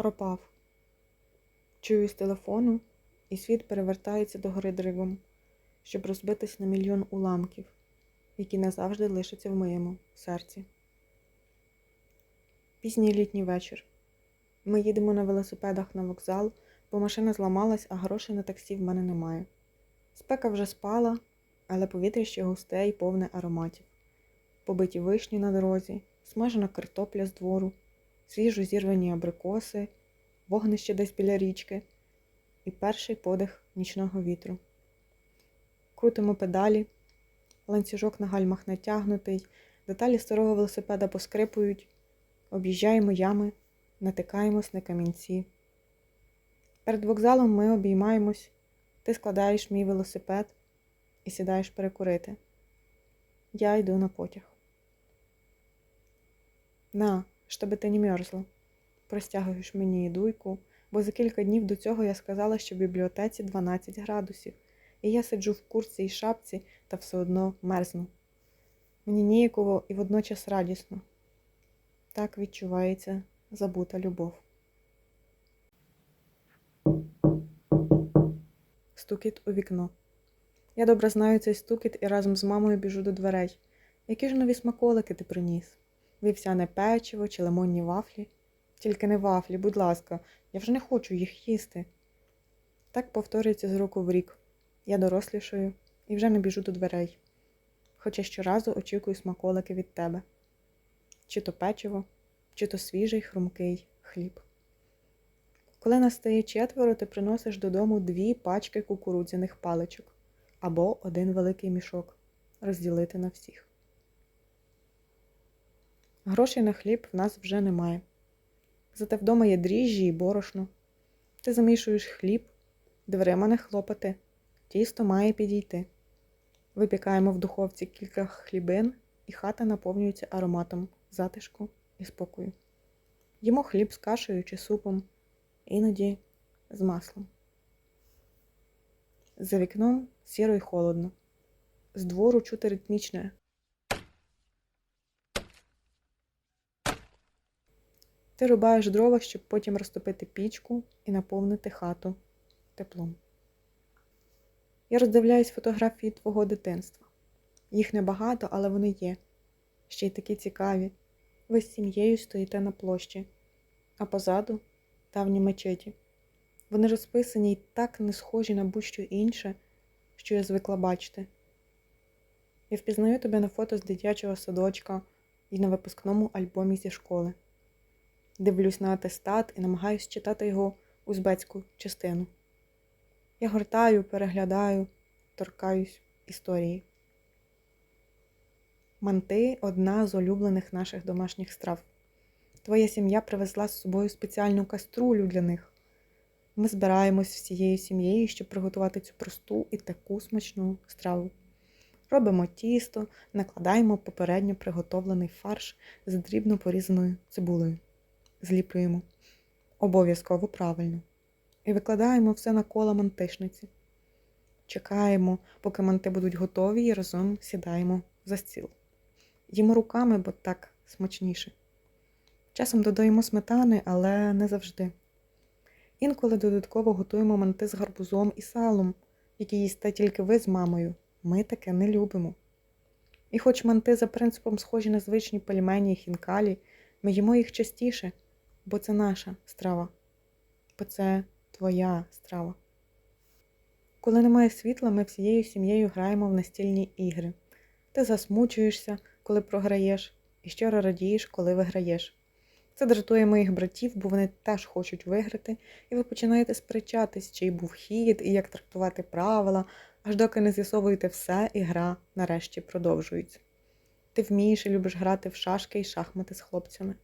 пропав. Чую з телефону, і світ перевертається до гори дригом, щоб розбитись на мільйон уламків, які назавжди лишаться в моєму серці. Пізній літній вечір. Ми їдемо на велосипедах на вокзал, бо машина зламалась, а грошей на таксі в мене немає. Спека вже спала, але повітря ще густе і повне ароматів. Побиті вишні на дорозі, смажена картопля з двору, свіжо зірвані абрикоси, вогнище десь біля річки і перший подих нічного вітру. Крутимо педалі, ланцюжок на гальмах натягнутий, деталі старого велосипеда поскрипують, об'їжджаємо ями, натикаємось на камінці. Перед вокзалом ми обіймаємось, ти складаєш мій велосипед і сідаєш перекурити. Я йду на потяг. На, щоби ти не мерзла. Простягуєш мені дуйку, бо за кілька днів до цього я сказала, що в бібліотеці 12 градусів, і я сиджу в курці і шапці та все одно мерзну. Мені ніяково і водночас радісно. Так відчувається забута любов. Стукіт у вікно. Я добре знаю цей стукіт і разом з мамою біжу до дверей. Які ж нові смаколики ти приніс? Вівсяне печиво чи лимонні вафлі? Тільки не вафлі, будь ласка, я вже не хочу їх їсти. Так повторюється з року в рік. Я дорослішаю і вже не біжу до дверей. Хоча щоразу очікую смаколики від тебе. Чи то печиво, чи то свіжий хрумкий хліб. Коли настає четверо, ти приносиш додому дві пачки кукурудзяних паличок або один великий мішок розділити на всіх. Грошей на хліб в нас вже немає. Зате вдома є дріжджі і борошно. Ти замішуєш хліб, дверима не хлопати, тісто має підійти. Випікаємо в духовці кілька хлібин, і хата наповнюється ароматом затишку і спокою. Їмо хліб з кашею чи супом, іноді з маслом. За вікном сіро й холодно. З двору чути ритмічне. Ти рубаєш дрова, щоб потім розтопити пічку і наповнити хату теплом. Я роздивляюсь фотографії твого дитинства. Їх небагато, але вони є. Ще й такі цікаві. Ви з сім'єю стоїте на площі, а позаду давні мечеті. Вони розписані й так не схожі на будь-що інше, що я звикла бачити. Я впізнаю тебе на фото з дитячого садочка і на випускному альбомі зі школи. Дивлюсь на атестат і намагаюсь читати його узбецьку частину. Я гортаю, переглядаю, торкаюсь історії. Манти одна з улюблених наших домашніх страв. Твоя сім'я привезла з собою спеціальну каструлю для них. Ми збираємось всією сім'єю, щоб приготувати цю просту і таку смачну страву. Робимо тісто, накладаємо попередньо приготовлений фарш з дрібно порізаною цибулею. Зліплюємо обов'язково правильно. І викладаємо все на коло мантишниці. Чекаємо, поки манти будуть готові, і разом сідаємо за стіл. Їмо руками, бо так смачніше. Часом додаємо сметани, але не завжди. Інколи додатково готуємо манти з гарбузом і салом, які їсте тільки ви з мамою. Ми таке не любимо. І хоч манти за принципом схожі на звичні пельмені і хінкалі, ми їмо їх частіше, бо це наша страва, бо це твоя страва. Коли немає світла, ми всією сім'єю граємо в настільні ігри. Ти засмучуєшся, коли програєш, і щиро радієш, коли виграєш. Це дратує моїх братів, бо вони теж хочуть виграти, і ви починаєте сперечатись, чий був хід і як трактувати правила, аж доки не з'ясовуєте все, і гра нарешті продовжується. Ти вмієш і любиш грати в шашки і шахмати з хлопцями,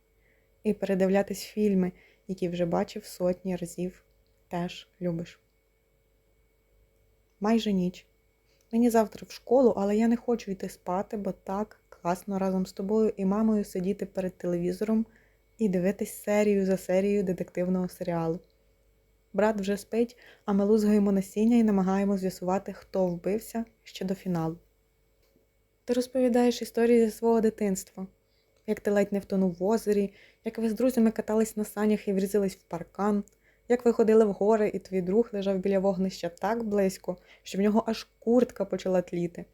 і передивлятись фільми, які вже бачив сотні разів, теж любиш. Майже ніч. Мені завтра в школу, але я не хочу йти спати, бо так класно разом з тобою і мамою сидіти перед телевізором і дивитись серію за серією детективного серіалу. Брат вже спить, а ми лузгаємо насіння і намагаємо з'ясувати, хто вбився ще до фіналу. Ти розповідаєш історії зі свого дитинства. Як ти ледь не втонув в озері, як ви з друзями катались на санях і врізались в паркан, як ви ходили в гори, і твій друг лежав біля вогнища так близько, що в нього аж куртка почала тліти,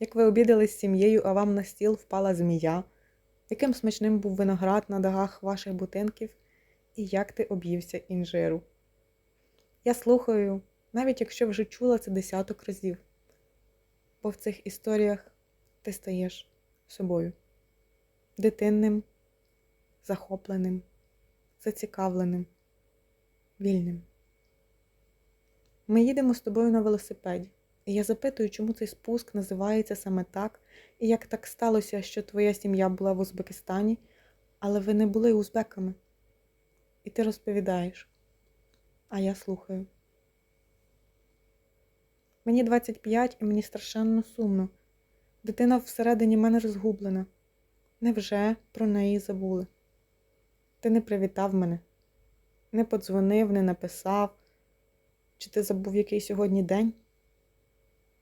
як ви обідали з сім'єю, а вам на стіл впала змія, яким смачним був виноград на дагах ваших будинків, і як ти об'ївся інжиру. Я слухаю, навіть якщо вже чула це десяток разів, бо в цих історіях ти стаєш собою дитинним, захопленим, зацікавленим, вільним. Ми їдемо з тобою на велосипеді, і я запитую, чому цей спуск називається саме так, і як так сталося, що твоя сім'я була в Узбекистані, але ви не були узбеками. І ти розповідаєш, а я слухаю. Мені 25 і мені страшенно сумно. Дитина всередині мене розгублена. Невже про неї забули? Ти не привітав мене, не подзвонив, не написав. Чи ти забув який сьогодні день?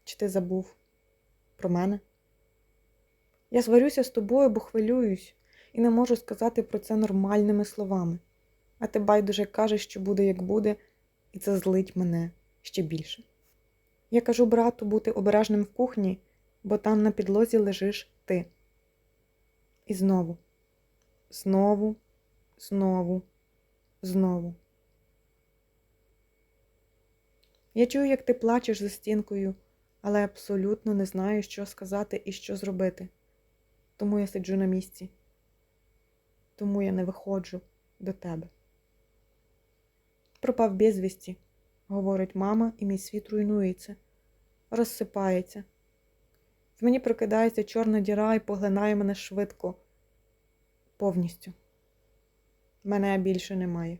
Чи ти забув про мене? Я сварюся з тобою, бо хвилююсь, і не можу сказати про це нормальними словами. А ти байдуже кажеш, що буде, як буде, і це злить мене ще більше. Я кажу брату бути обережним в кухні, бо там на підлозі лежиш ти. І знову, знову, знову, знову. Я чую, як ти плачеш за стінкою, але абсолютно не знаю, що сказати і що зробити. Тому я сиджу на місці. Тому я не виходжу до тебе. Пропав безвісті, говорить мама, і мій світ руйнується, розсипається. В мені прокидається чорна діра і поглинає мене швидко, повністю. Мене більше немає.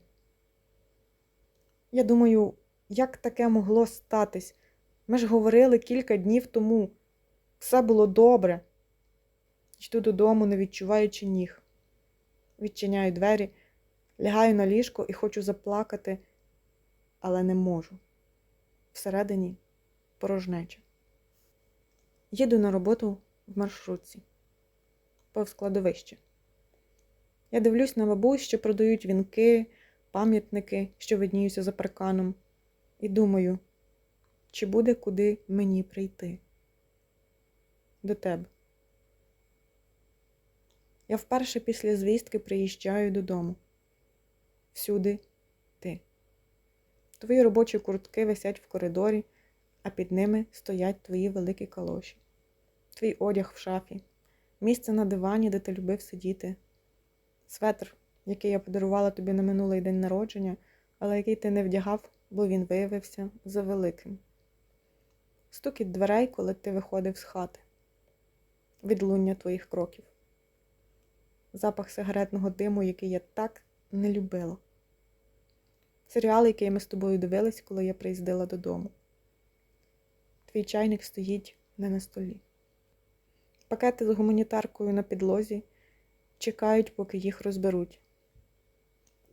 Я думаю, як таке могло статись? Ми ж говорили кілька днів тому. Все було добре. Йду додому, не відчуваючи ніг. Відчиняю двері, лягаю на ліжко і хочу заплакати, але не можу. Всередині порожнеча. Їду на роботу в маршрутці, повз складовище. Я дивлюсь на бабусь, що продають вінки, пам'ятники, що видніються за парканом, і думаю, чи буде куди мені прийти до тебе. Я вперше після звістки приїжджаю додому. Всюди ти. Твої робочі куртки висять в коридорі, а під ними стоять твої великі калоші, твій одяг в шафі, місце на дивані, де ти любив сидіти, светр, який я подарувала тобі на минулий день народження, але який ти не вдягав, бо він виявився завеликим. Стукіт дверей, коли ти виходив з хати, відлуння твоїх кроків, запах сигаретного диму, який я так не любила. Серіал, який ми з тобою дивились, коли я приїздила додому. Твій чайник стоїть не на столі. Пакети з гуманітаркою на підлозі чекають, поки їх розберуть.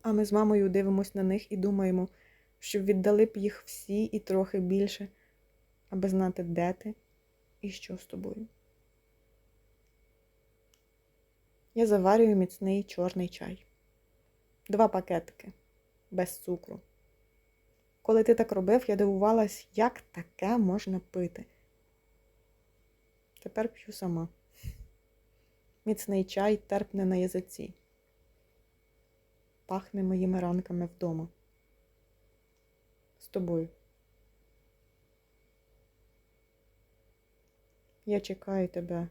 А ми з мамою дивимось на них і думаємо, що віддали б їх всі і трохи більше, аби знати, де ти і що з тобою. Я заварюю міцний чорний чай. Два пакетики без цукру. Коли ти так робив, я дивувалась, як таке можна пити. Тепер п'ю сама. Міцний чай терпне на язиці. Пахне моїми ранками вдома. З тобою. Я чекаю тебе